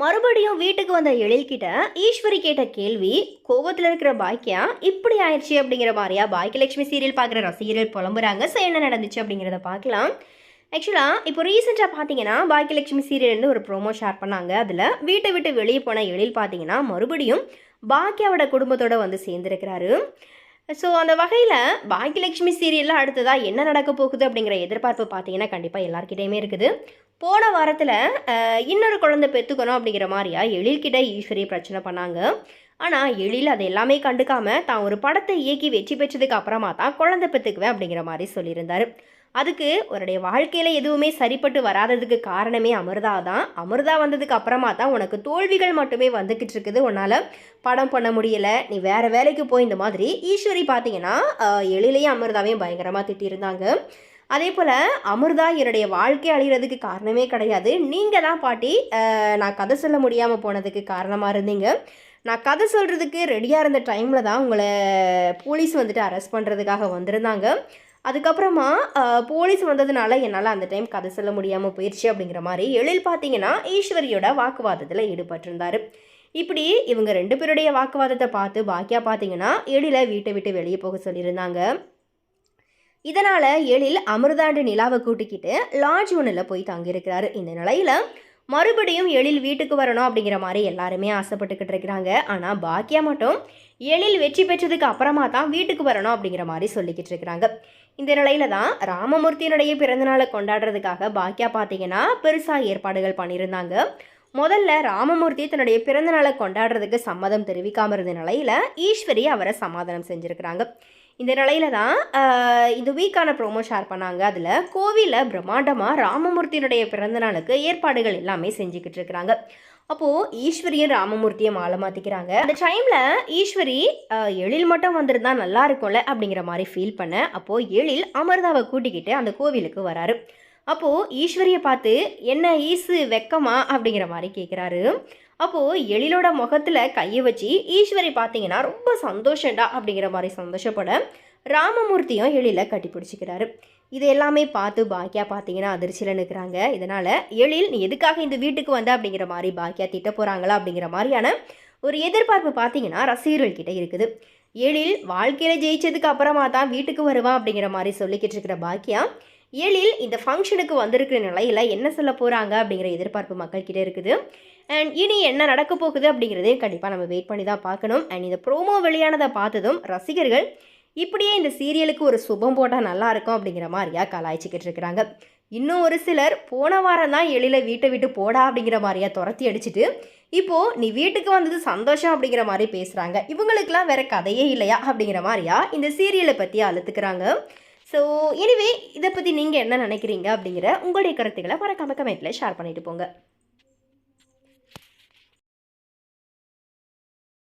மறுபடியும் வீட்டுக்கு வந்த எழில்கிட்ட ஈஸ்வரி கேட்ட கேள்வி கோபத்தில் இருக்கிற பாக்கியா இப்படி ஆயிடுச்சு அப்படிங்கிற மாதிரியா? பாக்கியலட்சுமி சீரியல் பார்க்குற ரசிகர்கள் புலம்புறாங்க. ஸோ என்ன நடந்துச்சு அப்படிங்கிறத பார்க்கலாம் ஆக்சுவலாக இப்போ ரீசெண்டாக பார்த்தீங்கன்னா பாக்கியலட்சுமி சீரியல்னு ஒரு ப்ரோமோ ஷேர் பண்ணாங்க. அதில் வீட்டை விட்டு வெளியே போன எழில் பார்த்தீங்கன்னா மறுபடியும் பாக்கியாவோட குடும்பத்தோடு வந்து சேர்ந்துருக்கிறாரு. ஸோ அந்த வகையில் பாக்கியலட்சுமி சீரியலில் அடுத்ததாக என்ன நடக்க போகுது அப்படிங்கிற எதிர்பார்ப்பு பார்த்தீங்கன்னா கண்டிப்பாக எல்லாருக்கிட்டேயுமே இருக்குது. போன வாரத்தில் இன்னொரு குழந்தை பெற்றுக்கணும் அப்படிங்கிற மாதிரியா? எழில்கிட்ட ஈஸ்வரி பிரச்சனை பண்ணாங்க. ஆனால் எழில் அதை எல்லாமே கண்டுக்காம தான் ஒரு படத்தை இயக்கி வெற்றி பெற்றதுக்கு அப்புறமா தான் குழந்தை பெற்றுக்குவேன் அப்படிங்கிற மாதிரி சொல்லியிருந்தார். அதுக்கு அவருடைய வாழ்க்கையில் எதுவுமே சரிப்பட்டு வராததுக்கு காரணமே அமிர்தா தான். அமிர்தா வந்ததுக்கு அப்புறமா தான் உனக்கு தோல்விகள் மட்டுமே வந்துக்கிட்டு இருக்குது. உன்னால் படம் பண்ண முடியலை. நீ வேறு வேலைக்கு போய் இந்த மாதிரி ஈஸ்வரி பார்த்தீங்கன்னா எழிலையும் அமிர்தாவையும் பயங்கரமாக திட்டியிருந்தாங்க. அதே போல் அமிர்தா என்னுடைய வாழ்க்கை அழிகிறதுக்கு காரணமே கிடையாது. நீங்கள் தான் பாட்டி நான் கதை சொல்ல முடியாமல் போனதுக்கு காரணமாக இருந்தீங்க. நான் கதை சொல்கிறதுக்கு ரெடியாக இருந்த டைமில் தான் உங்களை போலீஸ் வந்துட்டு அரெஸ்ட் பண்ணுறதுக்காக வந்திருந்தாங்க. அதுக்கப்புறமா போலீஸ் வந்ததுனால என்னால் அந்த டைம் கதை சொல்ல முடியாமல் போயிடுச்சு அப்படிங்கிற மாதிரி எழில் பார்த்தீங்கன்னா ஈஸ்வரியோட வாக்குவாதத்தில் ஈடுபட்டிருந்தார். இப்படி இவங்க ரெண்டு பேருடைய வாக்குவாதத்தை பார்த்து பாக்கியா பார்த்தீங்கன்னா எழில வீட்டை விட்டு வெளியே போக சொல்லியிருந்தாங்க. இதனால் எழில் அமிர்தாண்டு நிலாவை கூட்டிக்கிட்டு லாட்ஜ் ஒன்றில் போய் தங்கியிருக்கிறாரு. இந்த நிலையில் மறுபடியும் எழில் வீட்டுக்கு வரணும் அப்படிங்கிற மாதிரி எல்லாருமே ஆசைப்பட்டுக்கிட்டு இருக்கிறாங்க. ஆனால் பாக்கியா மட்டும் எழில் வெற்றி பெற்றதுக்கு அப்புறமா தான் வீட்டுக்கு வரணும் அப்படிங்கிற மாதிரி சொல்லிக்கிட்டு இருக்கிறாங்க. இந்த நிலையில தான் ராமமூர்த்தியினுடைய பிறந்தநாளை கொண்டாடுறதுக்காக பாக்கியா பார்த்தீங்கன்னா பெருசாக ஏற்பாடுகள் பண்ணியிருந்தாங்க. முதல்ல ராமமூர்த்தி தன்னுடைய பிறந்தநாளை கொண்டாடுறதுக்கு சம்மதம் தெரிவிக்காம இருந்த நிலையில் ஈஸ்வரி அவரை சமாதானம் செஞ்சுருக்கிறாங்க. இந்த நிலையில தான் இந்த வீக்கான ப்ரோமோ ஷேர் பண்ணாங்க. அதில் கோவிலில் பிரம்மாண்டமாக ராமமூர்த்தியினுடைய பிறந்தநாளுக்கு ஏற்பாடுகள் எல்லாமே செஞ்சுக்கிட்டு இருக்கிறாங்க. அப்போது ஈஸ்வரியும் ராமமூர்த்தியும் மாலை மாற்றிக்கிறாங்க அந்த டைமில் ஈஸ்வரி எழில் மட்டும் வந்திருந்தா நல்லா இருக்கும்ல அப்படிங்கிற மாதிரி ஃபீல் பண்ண அப்போது எழில் அமிர்தாவை கூட்டிக்கிட்டு அந்த கோவிலுக்கு வராரு. அப்போது ஈஸ்வரியை பார்த்து என்ன ஈசு வெக்கமா? அப்படிங்கிற மாதிரி கேட்குறாரு அப்போது எழிலோட முகத்தில் கையை வச்சு ஈஸ்வரி பார்த்தீங்கன்னா ரொம்ப சந்தோஷம்டா அப்படிங்கிற மாதிரி சந்தோஷப்பட ராமமூர்த்தியும் எழில கட்டி பிடிச்சிக்கிறாரு. இது எல்லாமே பார்த்து பாக்கியா பார்த்தீங்கன்னா அதிர்ச்சியில் நிற்கிறாங்க இதனால் எழில் நீ எதுக்காக இந்த வீட்டுக்கு வந்த? அப்படிங்கிற மாதிரி பாக்கியா திட்ட போகிறாங்களா அப்படிங்கிற மாதிரியான ஒரு எதிர்பார்ப்பு பார்த்தீங்கன்னா ரசிகர்கள் கிட்டே இருக்குது. எழில் வாழ்க்கையில் ஜெயிச்சதுக்கு அப்புறமா தான் வீட்டுக்கு வருவான் அப்படிங்கிற மாதிரி சொல்லிக்கிட்டு இருக்கிற பாக்கியா எழில் இந்த ஃபங்க்ஷனுக்கு வந்திருக்கிற நிலையில் என்ன சொல்ல போகிறாங்க அப்படிங்கிற எதிர்பார்ப்பு மக்கள்கிட்ட இருக்குது. அண்ட் இனி என்ன நடக்க போகுது அப்படிங்கிறதையும் கண்டிப்பாக நம்ம வெயிட் பண்ணி தான் பார்க்கணும். அண்ட் இந்த ப்ரோமோ வெளியானதை பார்த்ததும் ரசிகர்கள் இப்படியே இந்த சீரியலுக்கு ஒரு சுபம் போட்டால் நல்லா இருக்கும் அப்படிங்கிற மாதிரியா கலாய்ச்சிக்கிட்டு இருக்கிறாங்க. இன்னும் ஒரு சிலர் போன வாரம் தான் எழில வீட்டை விட்டு போடா அப்படிங்கிற மாதிரியா துரத்தி அடிச்சுட்டு இப்போது நீ வீட்டுக்கு வந்தது சந்தோஷம் அப்படிங்கிற மாதிரி பேசுகிறாங்க இவங்களுக்கெல்லாம் வேற கதையே இல்லையா அப்படிங்கிற மாதிரியா இந்த சீரியலை பற்றி அழுத்துக்கிறாங்க. ஸோ எனிவே இதை பற்றி நீங்கள் என்ன நினைக்கிறீங்க அப்படிங்கிற உங்களுடைய கருத்துக்களை மறக்காம கமெண்ட்டில் ஷேர் பண்ணிட்டு போங்க.